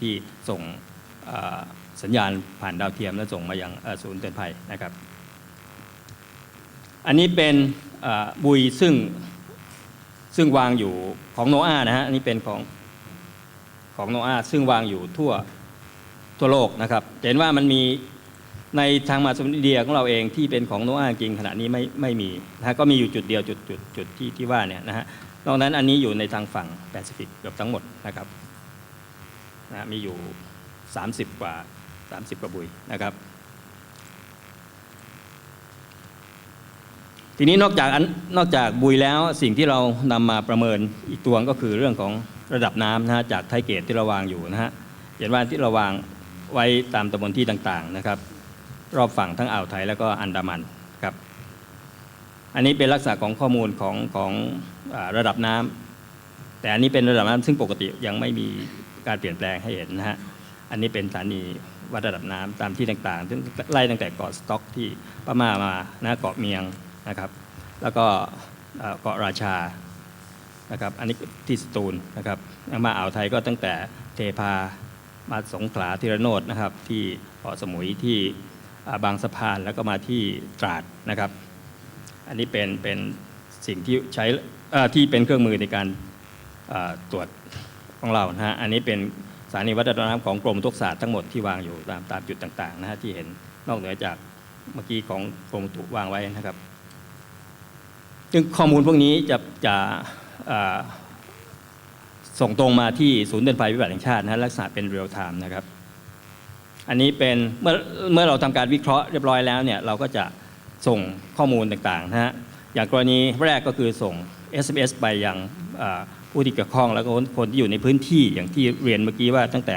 ที่ส่งสัญญาณผ่านดาวเทียมและส่งมายังศูนย์เตือนภัยนะครับ อันนี้เป็นบุยซึ่งซึ่งวางอยู่ของโนอานะฮะอันนี้เป็นของของโนอาซึ่งวางอยู่ทั่วทั่วโลกนะครับเห็นว่ามันมีในทางมาสมิเดียของเราเองที่เป็นของโนอาจริงขณะนี้ไม่ไม่มีนะฮะก็มีอยู่จุดเดียวจุดจุดจุดที่ที่ว่าเนี่ยนะฮะนอกนั้นอันนี้อยู่ในทางฝั่งแปซิฟิกเกือบทั้งหมดนะครับ นะมีอยู่ 30 กว่า 30กว่าบุยนะครับ ทีนี้นอกจากนอกจากบุยแล้วสิ่งที่เรานำมาประเมินอีกตัวก็คือเรื่องของระดับน้ำนะฮะจากไทเกตที่เราวางอยู่นะฮะเห็นว่าที่เราวางไว้ตามตำบลที่ต่างๆนะครับ รอบฝั่งทั้งอ่าวไทยแล้วก็อันดามันครับ อันนี้เป็นลักษณะของข้อมูลของของอระดับน้ำแต่อันนี้เป็นระดับน้ำซึ่งปกติยังไม่มี การเปลี่ยนแปลงให้เห็นนะฮะอันนี้เป็นสถานีวัดระดับน้ำตามที่ต่างๆซึ่งไล่ตั้งแต่เกาะสต็อกที่พม่ามานะเกาะเมียงนะครับ แล้วก็เกาะราชานะครับอันนี้ที่สตูลนะครับมาอ่าวไทยก็ตั้งแต่เทพามาสงขลาทีระโนดนะครับ ที่เกาะสมุยที่บางสะพานแล้วก็มาที่ตราดนะครับ อันนี้เป็นเป็นสิ่งที่ใช้ที่เป็นเครื่องมือในการตรวจ ของเรานะฮะอันนี้เป็นสถานีวัดระดับน้ำของกรมอุตุศาสตร์ทั้งหมดที่วางอยู่ตามตามจุดต่างๆนะฮะที่เห็นนอกเหนือจากเมื่อกี้ของกรมอุตุวางไว้นะครับซึ่งข้อมูลพวกนี้จะจะส่งตรงมาที่ศูนย์เตือนภัยพิบัติแห่งชาตินะฮะลักษณะเป็นเรียลไทม์นะครับ อันนี้เป็นเมื่อเมื่อเราทำการวิเคราะห์เรียบร้อยแล้วเนี่ยเราก็จะส่งข้อมูลต่างๆนะฮะอย่างกรณีแรกก็คือส่ง SMS ไปยังอ ผู้ที่เกี่ยวข้องแล้วก็คนที่อยู่ในพื้นที่อย่างที่เรียนเมื่อกี้ว่าตั้งแต่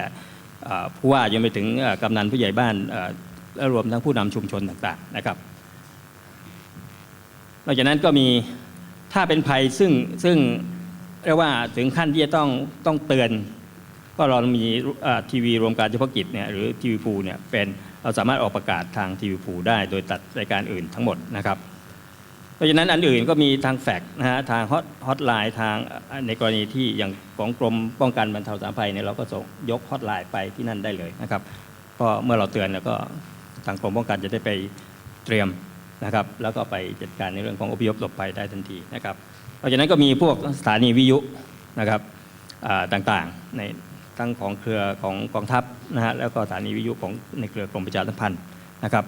ผู้ว่าจนไปถึงกำนันผู้ใหญ่บ้านและรวมทั้งผู้นำชุมชนต่างๆนะครับนอกจากนั้นก็มีถ้าเป็นภัยซึ่งซึ่งเรียกว่าถึงขั้นที่จะต้องต้องเตือน ก็เรามีทีวีรวมการเฉพาะกิจเนี่ยหรือทีวีพูเนี่ยเป็นเราสามารถออกประกาศทางทีวีพูได้โดยตัดรายการอื่นทั้งหมดนะครับ เพราะฉะนั้นอันอื่นก็มีทางแฟกนะฮะทางฮอตฮอตไลน์ทางในกรณีที่อย่างของกรมป้องกันบรรเทาสาภัยเนี่ยเราก็ส่งยกฮอตไลน์ไปที่นั่นได้เลยนะครับเพราะเมื่อเราเตือนแล้วก็ทางกรมป้องกันจะได้ไปเตรียมนะครับ แล้วก็ไปจัดการในเรื่องของอพยพหลบภัยได้ทันทีนะครับ เพราะฉะนั้นก็มีพวกสถานีวิทยุนะครับต่างๆในทั้งของเครือของกองทัพนะฮะแล้วก็สถานีวิทยุของในเครือกรมประชาสัมพันธ์นะครับ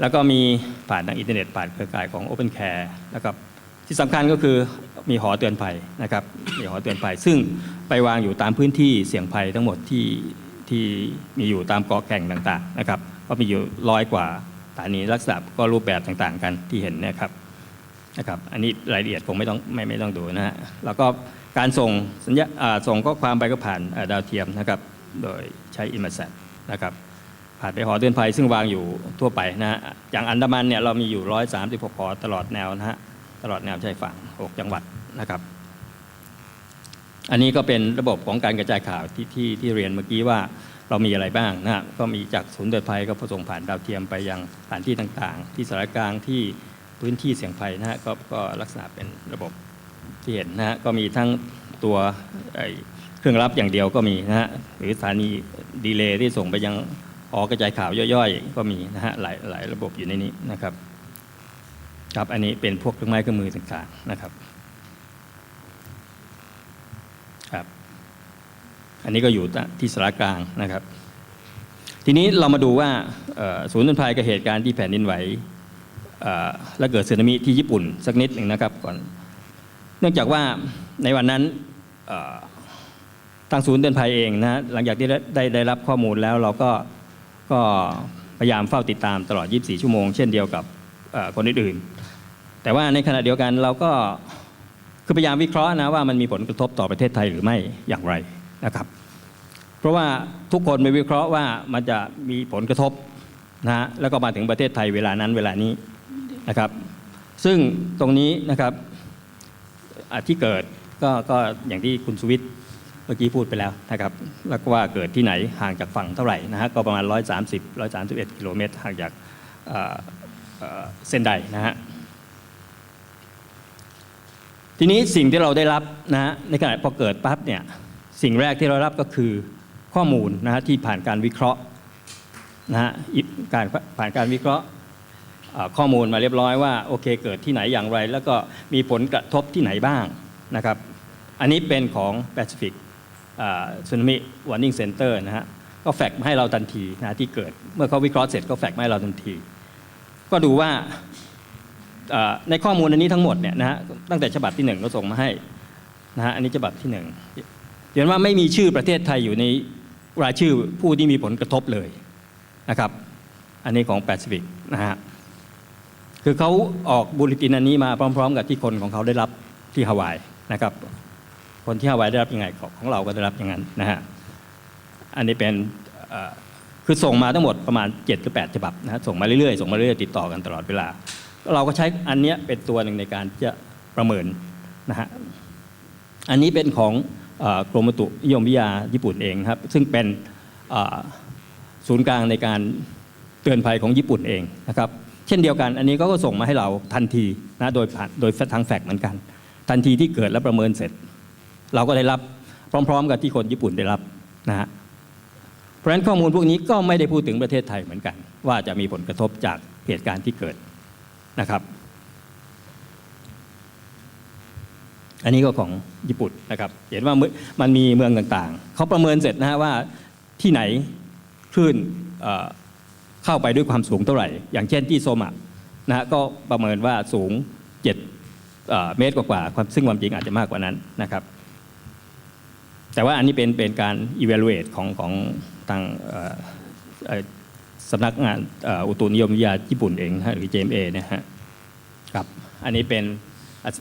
แล้วก็มีผ่านทางอินเทอร์เน็ตผ่านเครือข่ายของ Open Care นะครับที่สำคัญก็คือมีหอเตือนภัยนะครับมีหอเตือนภัย ซึ่งไปวางอยู่ตามพื้นที่เสี่ยงภัยทั้งหมดที่ที่มีอยู่ตามเกาะแก่งต่างๆนะครับก็มีอยู่ร้อยกว่าสถานีลักษณะก็รูปแบบต่างๆ กันที่เห็นเนะครับนะครับอันนี้รายละเอียดคงไม่ต้องไม่ไม่ต้องดูนะฮะแล้วก็การส่งสัญญาส่งข้อความไปก็ผ่านดาวเทียมนะครับโดยใช้อิมเมอร์นะครับ ผ่านไปหอเตือนภัยซึ่งวางอยู่ทั่วไปนะฮะอย่างอันดามันเนี่ยเรามีอยู่ 136หอตลอดแนวนะฮะตลอดแนวชายฝั่ง 6 จังหวัดนะครับ อันนี้ก็เป็นระบบของการกระจายข่าวที่ที่ที่เรียนเมื่อกี้ว่าเรามีอะไรบ้างนะฮะก็มีจากศูนย์เตือนภัยก็ส่งผ่านดาวเทียมไปยังสถานที่ต่างๆ ที่สารกลางที่พื้นที่เสี่ยงภัยนะฮะก็ก็ลักษณะเป็นระบบที่เห็นนะฮะก็มีทั้งตัวเครื่องรับอย่างเดียวก็มีนะฮะหรือสถานีดีเลย์ที่ส่งไปยัง ออกกระจายข่าวย่อยๆ ก็มีนะฮะหลายหลายระบบอยู่ในนี้นะครับครับอันนี้เป็นพวกเครื่องไม้เครื่องมือต่างๆนะครับครับ อันนี้ก็อยู่ที่สารกลางนะครับ ทีนี้เรามาดูว่าศูนย์ต้นภัยกับเหตุการณ์ที่แผ่นดินไหวเอ่อและเกิดสึนามิที่ญี่ปุ่นสักนิดหนึ่งนะครับก่อนเนื่องจากว่าในวันนั้นทางศูนย์เตือนภัยเองนะหลังจากที่ได้ได้ได้รับข้อมูลแล้วเราก็ ก็พยายามเฝ้าติดตามตลอด 24 ชั่วโมง เช่นเดียวกับคนอื่นๆแต่ว่าในขณะเดียวกันเราก็คือพยายามวิเคราะห์นะว่ามันมีผลกระทบต่อประเทศไทยหรือไม่อย่างไรนะครับ เพราะว่าทุกคนไปวิเคราะห์ว่ามันจะมีผลกระทบนะฮะแล้วก็มาถึงประเทศไทยเวลานั้นเวลานี้นะครับ ซึ่งตรงนี้นะครับที่เกิดก็ก็อย่างที่คุณสุวิทย์ เมื่อกี้พูดไปแล้วนะครับแล้วก็ว่าเกิดที่ไหนห่างจากฝั่งเท่าไหร่นะฮะก็ประมาณ 130 131 กิโลเมตรห่างจากเส้นใดนะฮะทีนี้สิ่งที่เราได้รับนะฮะในขณะพอเกิดปั๊บเนี่ยสิ่งแรกที่เรารับก็คือข้อมูลนะฮะที่ผ่านการวิเคราะห์นะฮะการผ่านการวิเคราะห์ข้อมูลมาเรียบร้อยว่าโอเคเกิดที่ไหนอย่างไร แล้วก็มีผลกระทบที่ไหนบ้างนะครับ อันนี้เป็นของ Pacific Tsunami Warning Center นะฮะก็แฟกซ์มาให้เราทันทีนะที่เกิด เมื่อเขาวิเคราะห์เสร็จก็แฟกซ์มาให้เราทันที ก็ดูว่าในข้อมูลอันนี้ทั้งหมดเนี่ยนะฮะตั้งแต่ฉบับที่หนึ่งก็ส่งมาให้นะฮะอันนี้ฉบับที่หนึ่งเห็นว่าไม่มีชื่อประเทศไทยอยู่ในรายชื่อผู้ที่มีผลกระทบเลยนะครับ อันนี้ของแปซิฟิกนะฮะคือเขาออกบุลเลตินอันนี้มาพร้อม ๆ กับที่คนของเขาได้รับที่ฮาวายนะครับ คนที่ฮาวายได้รับยังไงของของเราก็ได้รับอย่างนั้นนะฮะอันนี้เป็นคือส่งมาทั้งหมดประมาณ7หรือ8ฉบับนะฮะส่งมาเรื่อยๆส่งมาเรื่อยๆติดต่อกันตลอดเวลา เราก็ใช้อันนี้เป็นตัวหนึ่งในการจะประเมินนะฮะอันนี้เป็นของอกรมอุตุนิยมวิทยาญี่ปุ่นเองนะครับ ซึ่งเป็นศูนย์กลางในการเตือนภัยของญี่ปุ่นเองนะครับ เช่นเดียวกัน อันนี้ก็ส่งมาให้เราทันทีนะโดยผ่านโดยทางแฟกซ์เหมือนกัน ทันทีที่เกิดและประเมินเสร็จ เราก็ได้รับพร้อม ๆ กับที่คนญี่ปุ่นได้รับนะฮะเพราะฉะนั้นข้อมูลพวกนี้ก็ไม่ได้พูดถึงประเทศไทยเหมือนกัน ว่าจะมีผลกระทบจากเหตุการณ์ที่เกิดนะครับ อันนี้ก็ของญี่ปุ่นนะครับ เห็นว่ามันมีเมืองต่างๆ เขาประเมินเสร็จนะฮะว่าที่ไหนคลื่นเเข้าไปด้วยความสูงเท่าไหร่ อย่างเช่นที่โซมะนะฮะก็ประเมินว่าสูง7เเมตรกว่าๆซึ่งความจริงอาจจะมากกว่านั้นนะครับ แต่ว่าอันนี้เป็นเป็นการ evaluate ของของทางสำนักงานอุตุนิยมวิทยาญี่ปุ่นเองนะฮะหรือ JMA นะฮะครับอันนี้เป็น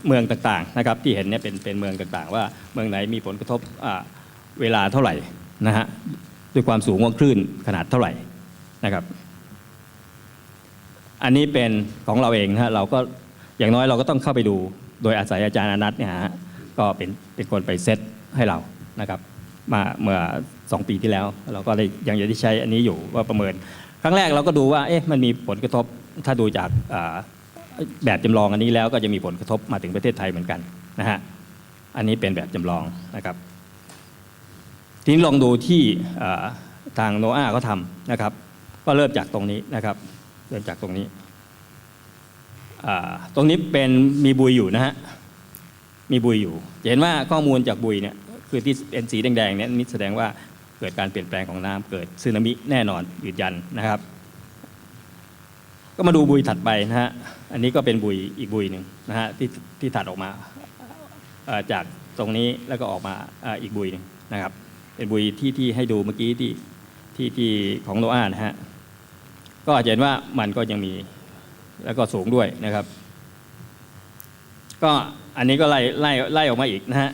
เมืองต่างๆนะครับที่เห็นเนี่ยเป็นเป็นเมืองต่างๆ ว่าเมืองไหนมีผลกระทบเวลาเท่าไหร่นะฮะด้วยความสูงของคลื่นขนาดเท่าไหร่นะครับ อันนี้เป็นของเราเองนะฮะเราก็อย่างน้อยเราก็ต้องเข้าไปดู โดยอาศัยอาจารย์อนัทเนี่ยฮะก็เป็นเป็นคนไปเซตให้เรา นะครับมาเมื่อสองปีที่แล้ว เราก็ได้ยังจะได้ใช้อันนี้อยู่ว่าประเมิน ครั้งแรกเราก็ดูว่าเอ๊ะมันมีผลกระทบถ้าดูจากแบบจำลองอันนี้แล้วก็จะมีผลกระทบมาถึงประเทศไทยเหมือนกันนะฮะอันนี้เป็นแบบจำลองนะครับ ทีนี้ลองดูที่ทางโนอาเขาทำนะครับ ก็เริ่มจากตรงนี้นะครับ เริ่มจากตรงนี้ตรงนี้เป็นมีบุยอยู่นะฮะมีบุยอยู่ เห็นว่าข้อมูลจากบุยเนี่ย คือที่เป็นสีแดงๆเนี่ยนี่แสดงว่าเกิดการเปลี่ยนแปลงของน้ำเกิดสึนามิแน่นอนยืนยันนะครับ ก็มาดูบุยถัดไปนะฮะอันนี้ก็เป็นบุยอีกบุยหนึ่งนะฮะที่ที่ถัดออกมาจากตรงนี้แล้วก็ออกมาอีกบุยหนึ่งนะครับ เป็นบุยที่ที่ให้ดูเมื่อกี้ที่ที่ที่ของโนอานะฮะก็จะเห็นว่ามันก็ยังมีแล้วก็สูงด้วยนะครับ ก็อันนี้ก็ไล่ไล่ไล่ออกมาอีกนะฮะ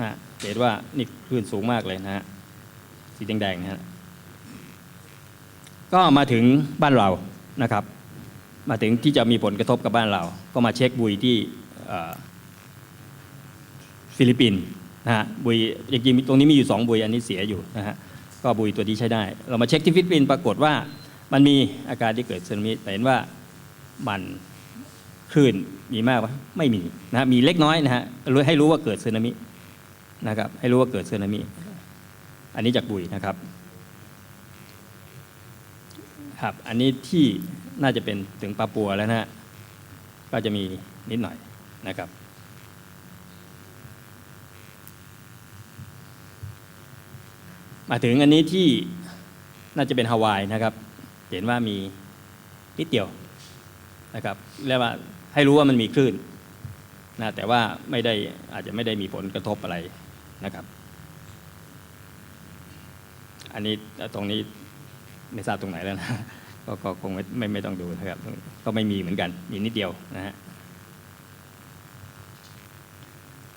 นะ ฮะเห็นว่านี่คลื่นสูงมากเลยนะฮะสีแดงๆนะฮะก็มาถึงบ้านเรานะครับ มาถึงที่จะมีผลกระทบกับบ้านเรา ก็มาเช็คบุยที่ฟิลิปปินส์นะฮะบุยจริงๆตรงนี้มีอยู่สองบุยอันนี้เสียอยู่นะฮะก็บุยตัวนี้ใช้ได้ เรามาเช็คที่ฟิลิปปินส์ปรากฏว่ามันมีอาการที่เกิดสึนามิแต่เห็นว่ามันคลื่นมีมากไหมไม่มีนะฮะมีเล็กน้อยนะฮะให้รู้ว่าเกิดสึนามิ นะครับให้รู้ว่าเกิดสึนามิ อันนี้จากบุยนะครับครับ อันนี้ที่น่าจะเป็นถึงปาปัวแล้วนะฮะก็จะมีนิดหน่อยนะครับ มาถึงอันนี้ที่น่าจะเป็นฮาวายนะครับ เห็นว่ามีนิดเดียวนะครับเรียกว่าให้รู้ว่ามันมีคลื่นนะแต่ว่าไม่ได้อาจจะไม่ได้มีผลกระทบอะไร นะครับ อันนี้ตรงนี้ไม่ทราบตรงไหนแล้วนะก็คงไม่ไม่ไม่ต้องดูนะครับ ก็ไม่มีเหมือนกัน มีนิดเดียวนะฮะ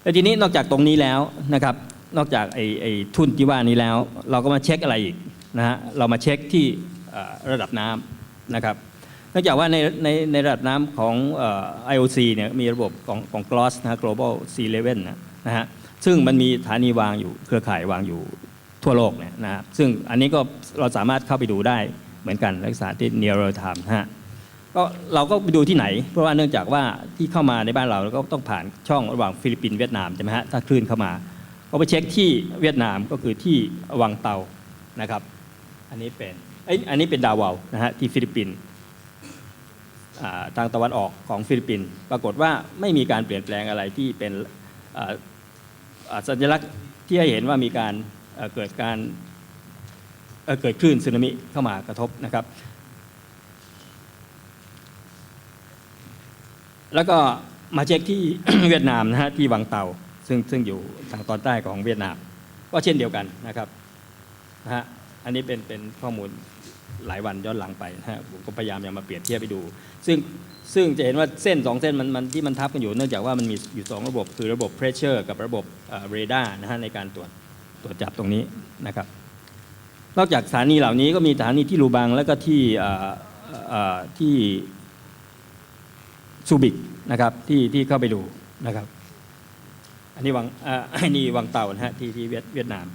แล้วทีนี้นอกจากตรงนี้แล้วนะครับ นอกจากไอ้ไอ้ทุนที่ว่านี้แล้ว เราก็มาเช็คอะไรอีกนะฮะเรามาเช็คที่ระดับน้ำนะครับเนื่องจากว่าในในในระดับน้ำของเอ่อ IOC เนี่ยมีระบบของของ GLOS นะ Global Sea Level นะฮะ ซึ่งมันมีสถานีวางอยู่เครือข่ายวางอยู่ทั่วโลกเนี่ยนะฮะซึ่งอันนี้ก็เราสามารถเข้าไปดูได้เหมือนกันลักษณะที่ near real time ฮะก็เราก็ไปดูที่ไหน เพราะว่าเนื่องจากว่าที่เข้ามาในบ้านเราก็ต้องผ่านช่องระหว่างฟิลิปปินส์เวียดนามใช่ไหมฮะถ้าคลื่นเข้ามาพอไปเช็คที่เวียดนามก็คือที่วังเตานะครับ อันนี้เป็นเอ้อันนี้เป็นดาวเวานะฮะที่ฟิลิปปินส์ทางตะวันออกของฟิลิปปินส์ปรากฏว่าไม่มีการเปลี่ยนแปลงอะไรที่เป็น สัญลักษณ์ที่ให้เห็นว่ามีการเกิดการเอ่อเกิดคลื่นสึนามิเข้ามากระทบนะครับ แล้วก็มาเช็คที่เวียดนามนะฮะที่วังเตาซึ่งซึ่งอยู่ทางตอนใต้ของเวียดนาม ก็เช่นเดียวกันนะครับนะฮะอันนี้เป็นเป็นข้อมูล หลายวันย้อนหลังไปนะฮะผมก็พยายามยังมาเปรียบเทียบไปดู ซึ่งซึ่งจะเห็นว่าเส้นสองเส้นมันมันที่มันทับกันอยู่เนื่องจากว่ามันมีอยู่สองระบบ คือระบบ pressure กับระบบเรดาร์นะฮะในการตรวจตรวจจับตรงนี้นะครับ นอกจากสถานีเหล่านี้ก็มีสถานีที่ลูบังแล้วก็ที่ที่ซูบิกนะครับที่ที่เข้าไปดูนะครับ อันนี้วังอันนี้วังเต่านะฮะที่ที่เวียดเวียดนาม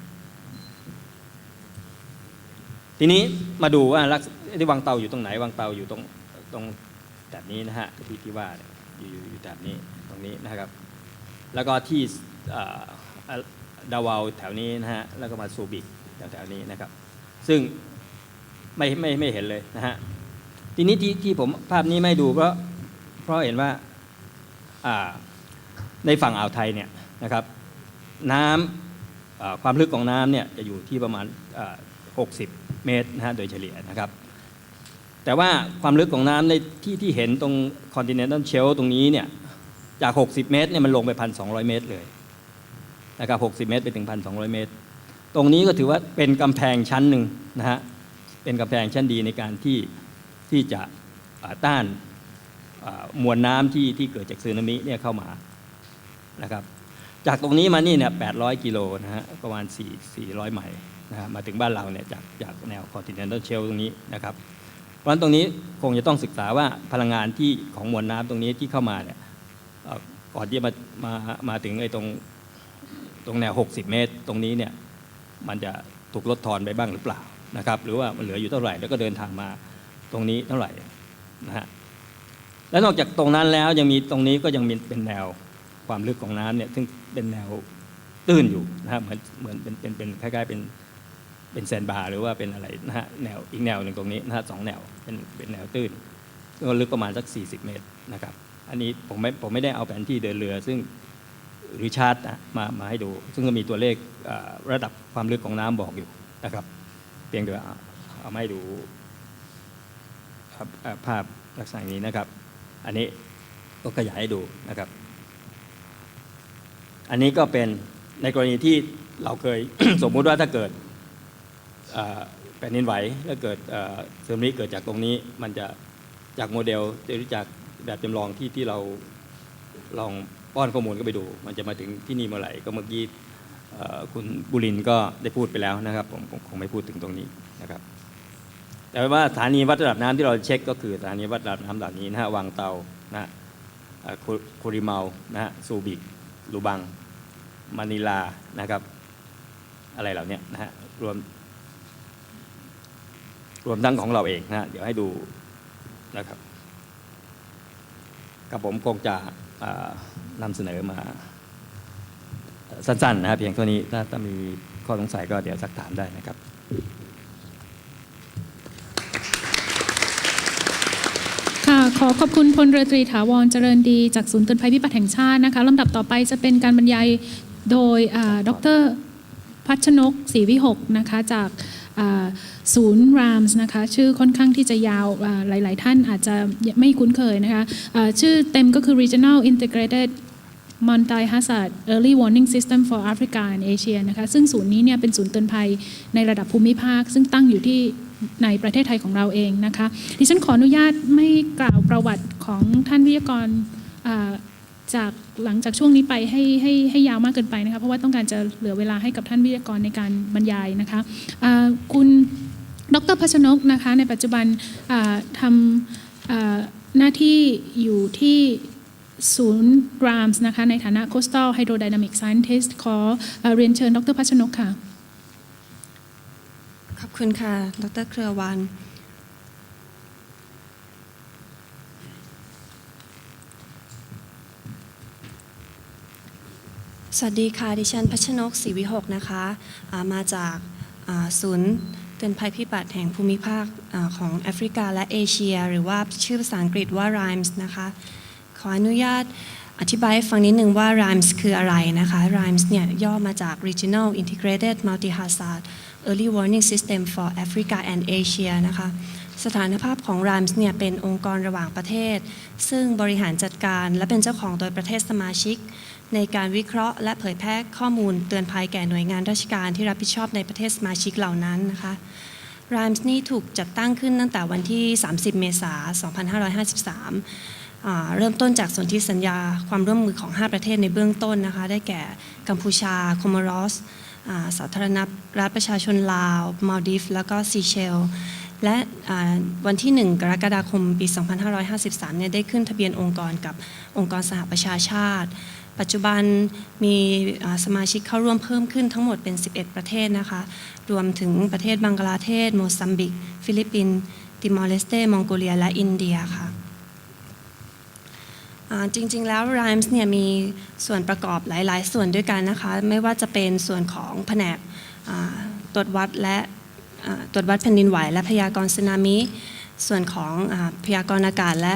ทีนี้มาดูว่าลักที่วังเตาอยู่ตรงไหนวังเตาอยู่ตรงตรงแบบนี้นะฮะที่ที่ว่าอยู่อยู่อยู่แบบนี้ตรงนี้นะครับ แล้วก็ที่ดาวาวแถวนี้นะฮะแล้วก็มาซูบิกแถวแถวนี้นะครับ ซึ่งไม่ไม่ไม่เห็นเลยนะฮะทีนี้ที่ที่ผมภาพนี้ไม่ดูเพราะเพราะเห็นว่าในฝั่งอ่าวไทยเนี่ยนะครับน้ำความลึกของน้ำเนี่ยจะอยู่ที่ประมาณ60 เมตรนะฮะโดยเฉลี่ยนะครับ แต่ว่าความลึกของน้ำในที่ที่เห็นตรง continental shelf ตรงนี้เนี่ยจาก 60 เมตรเนี่ยมันลงไป 1,200 เมตรเลยนะครับ60 เมตรไปถึง 1,200 เมตร ตรงนี้ก็ถือว่าเป็นกำแพงชั้นหนึ่งนะฮะเป็นกำแพงชั้นดีในการที่ที่จะต้านมวลน้ำที่ที่เกิดจากสึนามิเนี่ยเข้ามานะครับจากตรงนี้มานี่เนี่ย800 กิโลนะฮะประมาณ 4 400 ไมล์ นะฮะมาถึงบ้านเราเนี่ยจากจากแนว continental shelf ตรงนี้นะครับเพราะฉะนั้นตรงนี้คงจะต้องศึกษาว่าพลังงานที่ของมวลน้ำตรงนี้ที่เข้ามาเนี่ยก่อนที่จะมามามาถึงไอ้ตรงตรงแนว 60 เมตร ตรงนี้เนี่ยมันจะถูกลดทอนไปบ้างหรือเปล่านะครับหรือว่ามันเหลืออยู่เท่าไหร่แล้วก็เดินทางมาตรงนี้เท่าไหร่นะฮะและนอกจากตรงนั้นแล้วยังมีตรงนี้ก็ยังมีเป็นแนวความลึกของน้ำเนี่ยซึ่งเป็นแนวตื้นอยู่นะครับเหมือนเหมือนเป็นเป็นเป็นคล้ายๆเป็น เป็นแซนบาร์หรือว่าเป็นอะไรนะฮะแนวอีกแนวหนึ่งตรงนี้นะฮะสองแนวเป็นเป็นแนวตื้นก็ลึกประมาณสัก 40 เมตรนะครับ อันนี้ผมไม่ผมไม่ได้เอาแผนที่เดินเรือ ซึ่งริชาร์ดมามาให้ดู ซึ่งก็มีตัวเลขระดับความลึกของน้ำบอกอยู่นะครับ เพียงแต่ว่าเอามาให้ดูครับภาพลักษณะนี้นะครับ อันนี้ก็ขยายให้ดูนะครับ อันนี้ก็เป็นในกรณีที่เราเคยสมมุติว่าถ้าเกิด แผ่นดินไหวแล้วเกิดเอ่อสึนามิเกิดจากตรงนี้มันจะจากโมเดลหรือจากแบบจำลองที่ที่เราลองป้อนข้อมูลก็ไปดู มันจะมาถึงที่นี่เมื่อไหร่ก็เมื่อกี้คุณบุรินก็ได้พูดไปแล้วนะครับ ผมผมคงไม่พูดถึงตรงนี้นะครับ แต่ว่าสถานีวัดระดับน้ำที่เราเช็คก็คือสถานีวัดระดับน้ำเหล่านี้นะฮะวังเตานะฮะคุคุริเมานะฮะซูบิกลูบังมานิลานะครับ อะไรเหล่านี้นะฮะรวม รวมทั้งของเราเองนะฮะเดี๋ยวให้ดูนะครับกับผมคงจะนำเสนอมาสั้นๆนะครับเพียงเท่านี้ถ้าถ้ามีข้อสงสัยก็เดี๋ยวสักถามได้นะครับค่ะขอขอบคุณพลเรือตรีถาวรเจริญดี จากศูนย์เตือนภัยพิบัติแห่งชาตินะคะลำดับต่อไปจะเป็นการบรรยายโดยอ่าดรพัชนกศรีวิหกนะคะจาก ศูนย์รามส์นะคะชื่อค่อนข้างที่จะยาวหลาย ๆ ท่านอาจจะไม่คุ้นเคยนะคะชื่อเต็มก็คือ Regional Integrated Multi Hazard Early Warning System for Africa and Asia นะคะซึ่งศูนย์นี้เนี่ยเป็นศูนย์เตือนภัยในระดับภูมิภาค ซึ่งตั้งอยู่ที่ในประเทศไทยของเราเองนะคะดิฉันขออนุญาตไม่กล่าวประวัติของท่านวิทยากร จากหลังจากช่วงนี้ไปให้ให้ให้ยาวมากเกินไปนะคะเพราะว่าต้องการจะเหลือเวลาให้กับท่านวิทยากรในการบรรยายนะคะอ่าคุณดรพัชนกนะคะในปัจจุบันทำหน้าที่อยู่ที่ศูนย์รามส์นะคะในฐานะ Coastal Hydrodynamic Scientist ขออเรียนเชิญดรพัชนกค่ะ ขอบคุณค่ะ ดรเครือวัน สวัสดีค่ะ ดิฉันพัชนกศรีวิหกนะคะามาจากศูนย์เตือนภัยพิบัติแห่งภูมิภาคอาของแอฟริกาและเอเชีย หรือว่าชื่อภาษาอังกฤษว่า RIMES นะคะ ขออนุญาตอธิบายให้ฟังนิดนึงว่า RIMES คืออะไรนะคะ RIMES เนี่ยย่อมาจาก Regional Integrated Multi-Hazard Early Warning System for Africa and Asia นะคะสถานภาพของ RIMES เนี่ยเป็นองค์กรระหว่างประเทศ ซึ่งบริหารจัดการและเป็นเจ้าของโดยประเทศสมาชิก ในการวิเคราะห์และเผยแพร่ข้อมูลเตือนภัยแก่หน่วยงานราชการที่รับผิดชอบในประเทศสมาชิกเหล่านั้นนะคะ RIMES นี่ถูกจัดตั้งขึ้นตั้งแต่วันที่ 30 เมษายน 2553 เริ่มต้นจากสนธิสัญญาความร่วมมือของ 5 ประเทศในเบื้องต้นนะคะ ได้แก่กัมพูชาคโมรอสสาธารณรัฐประชาชนลาวมาลดีฟแล้วก็ซีเชล และวันที่ 1 กรกฎาคม ปี 2553 เนี่ยได้ขึ้นทะเบียนองค์กรกับองค์กรสหประชาชาติ ปัจจุบันมีสมาชิกเข้าร่วมเพิ่มขึ้นทั้งหมดเป็น 11 ประเทศนะคะ รวมถึงประเทศบังกลาเทศ โมซัมบิก ฟิลิปปินส์ติมอร์เลสเต มองโกเลีย และอินเดียค่ะจริงๆ แล้ว RIMES เนี่ยมีส่วนประกอบหลาย ๆ ส่วนด้วยกันนะคะ ไม่ว่าจะเป็นส่วนของแผนกตรวจวัดและตรวจวัดแผ่นดินไหว และพยากรณ์สึนามิ ส่วนของอพยากรณ์อากาศและ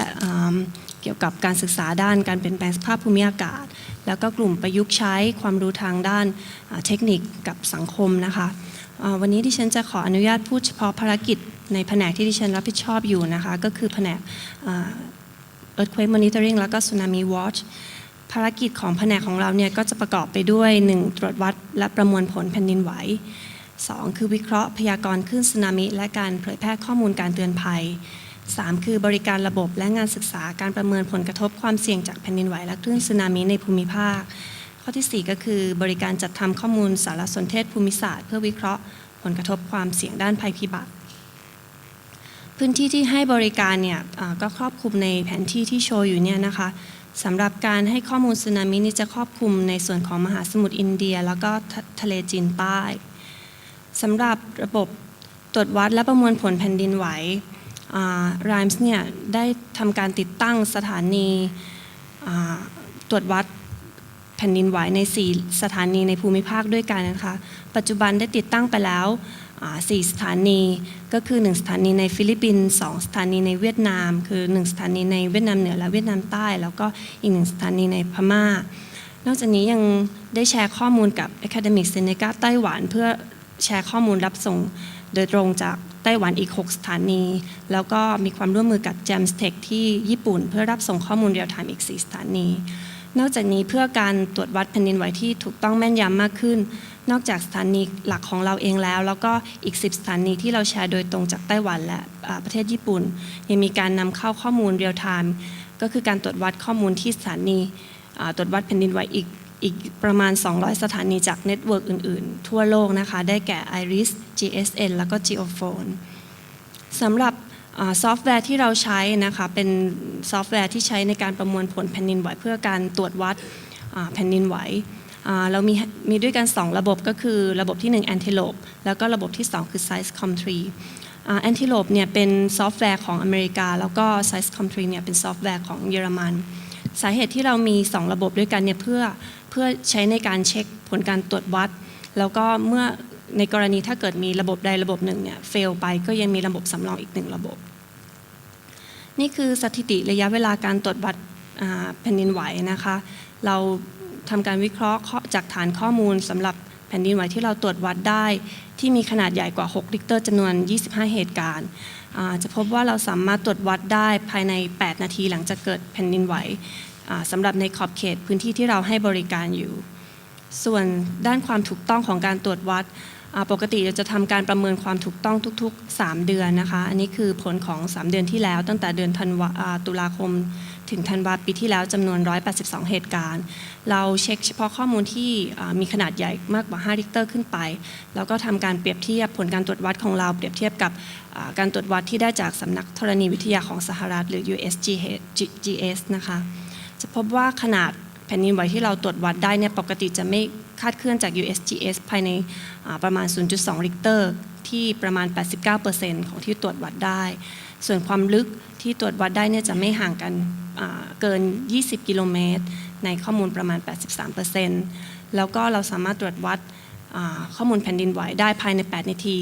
เกี่ยวกับการศึกษาด้านการเปลี่ยนแปลงสภาพภูมิอากาศ แล้วก็กลุ่มประยุกต์ใช้ความรู้ทางด้านเทคนิคกับสังคมนะคะวันนี้ดิฉันจะขออนุญาตพูดเฉพาะภารกิจในแผนกที่ดิฉันรับผิดชอบอยู่นะคะ ก็คือแผนกอ่า Earthquake Monitoring แล้วก็ Tsunami Watch ภารกิจของแผนกของเราเนี่ยก็จะประกอบไปด้วย 1. ตรวจวัดและประมวลผลแผ่นดินไหว 2. คือวิเคราะห์พยากรณ์คลื่นสึนามิ และการเผยแพร่ข้อมูลการเตือนภัย 3. คือบริการระบบและงานศึกษาการประเมินผลกระทบความเสี่ยงจากแผ่นดินไหวและคลื่นสึนามิในภูมิภาค ข้อทีสี่4 ก็คือบริการจัดทำข้อมูลสารสนเทศภูมิศาสตร์ เพื่อวิเคราะห์ผลกระทบความเสี่ยงด้านภัยพิบัติ พื้นที่ที่ให้บริการเนี่ยก็ครอบคลุมในแผนที่ที่โชว์อยู่เนี่ยนะคะสำหรับการให้ข้อมูลสึนามินี่จะครอบคลุมในส่วนของมหาสมุทรอินเดีย แล้วก็ทะทะเลจีนใต้สำหรับระบบตรวจวัดและประมวลผลแผ่นดินไหว รายส์เนี่ยได้ทำการติดตั้งสถานีตรวจวัดแผ่นดินไหวใน 4 สถานีในภูมิภาคด้วยกันนะคะ ปัจจุบันได้ติดตั้งไปแล้ว 4 สถานี ก็คือ 1 สถานีในฟิลิปปินส์2สถานีในเวียดนาม คือ 1 สถานีในเวียดนามเหนือและเวียดนามใต้ แล้วก็อีก 1 สถานีในพม่า นอกจากนี้ยังได้แชร์ข้อมูลกับ Academic Seneca ไต้หวัน เพื่อแชร์ข้อมูลรับส่งโดยตรงจาก ไต้หวันอีก 6 สถานี แล้วก็มีความร่วมมือกับ Jamstech ที่ญี่ปุ่น เพื่อรับส่งข้อมูลเรียลไทม์อีก 4 สถานี นอกจากนี้เพื่อการตรวจวัดแผ่นดินไหวที่ถูกต้องแม่นยำมากขึ้น นอกจากสถานีหลักของเราเองแล้ว แล้วก็อีก 10 สถานีที่เราแชร์โดยตรงจากไต้หวันและประเทศญี่ปุ่น ยังมีการนำเข้าข้อมูลเรียลไทม์ก็คือการตรวจวัดข้อมูลที่สถานีตรวจวัดแผ่นดินไหวอีก อีกประมาณ 200 สถานีจากเน็ตเวิร์กอื่น ๆ ทั่วโลกนะคะ ได้แก่ IRIS GSN แล้วก็ Geophone สำหรับอซอฟต์แวร์ที่เราใช้นะคะ เป็นซอฟต์แวร์ที่ใช้ในการประมวลผลแผ่นดินไหวเพื่อการตรวจวัดแผ่นดินไหวเรามีมีด้วยกัน 2 ระบบก็คือระบบที่ 1 Antelope แล้วก็ระบบที่ 2 คือ SizeCom3 Antelope เนี่ยเป็นซอฟต์แวร์ของอเมริกา แล้วก็ SizeCom3 เนี่ยเป็นซอฟต์แวร์ของเยอรมัน สาเหตุที่เรามี 2 ระบบด้วยกันเนี่ยเพื่อเพื่อใช้ในการเช็คผลการตรวจวัด แล้วก็เมื่อในกรณีถ้าเกิดมีระบบใดระบบหนึ่งเนี่ยเฟลไปก็ยังมีระบบสำรองอีกหนึ่งระบบ นี่คือสถิติระยะเวลาการตรวจวัดแผ่นดินไหวนะคะ เราทำการวิเคราะห์ข้อจากฐานข้อมูลสำหรับ แผ่นดินไหวที่เราตรวจวัดได้ที่มีขนาดใหญ่กว่า 6 ริกเตอร์จำนวน 25 เหตุการณ์ จะพบว่าเราสามารถตรวจวัดได้ภายใน 8 นาทีหลังจากเกิดแผ่นดินไหวสำหรับในขอบเขตพื้นที่ที่เราให้บริการอยู่ ส่วนด้านความถูกต้องของการตรวจวัดปกติเราจะทำการประเมินความถูกต้องทุก ๆ 3 เดือนนะคะ อันนี้คือผลของ 3 เดือนที่แล้ว ตั้งแต่เดือนธันวาตุลาคม ถึงธันวาปีที่แล้วจำนวน 182 เหตุการณ์ เราเช็คเฉพาะข้อมูลที่มีขนาดใหญ่มากกว่า 5 ริกเตอร์ขึ้นไป แล้วก็ทำการเปรียบเทียบผลการตรวจวัดของเราเปรียบเทียบกับการตรวจวัดที่ได้จากสำนักธรณีวิทยาของสหรัฐหรือ USGS นะคะ จะพบว่าขนาดแผ่นดินไหวที่เราตรวจวัดได้เนี่ยปกติจะไม่คาดเคลื่อนจาก USGS ภายในประมาณ 0.2 ริกเตอร์ ที่ประมาณ 89%ของที่ตรวจวัดได้ ส่วนความลึกที่ตรวจวัดได้เนี่ยจะไม่ห่างกันเกิน 20 กิโลเมตร ในข้อมูลประมาณ 83%แล้วก็เราสามารถตรวจวัดข้อมูลแผ่นดินไหวได้ภายใน 8 นาที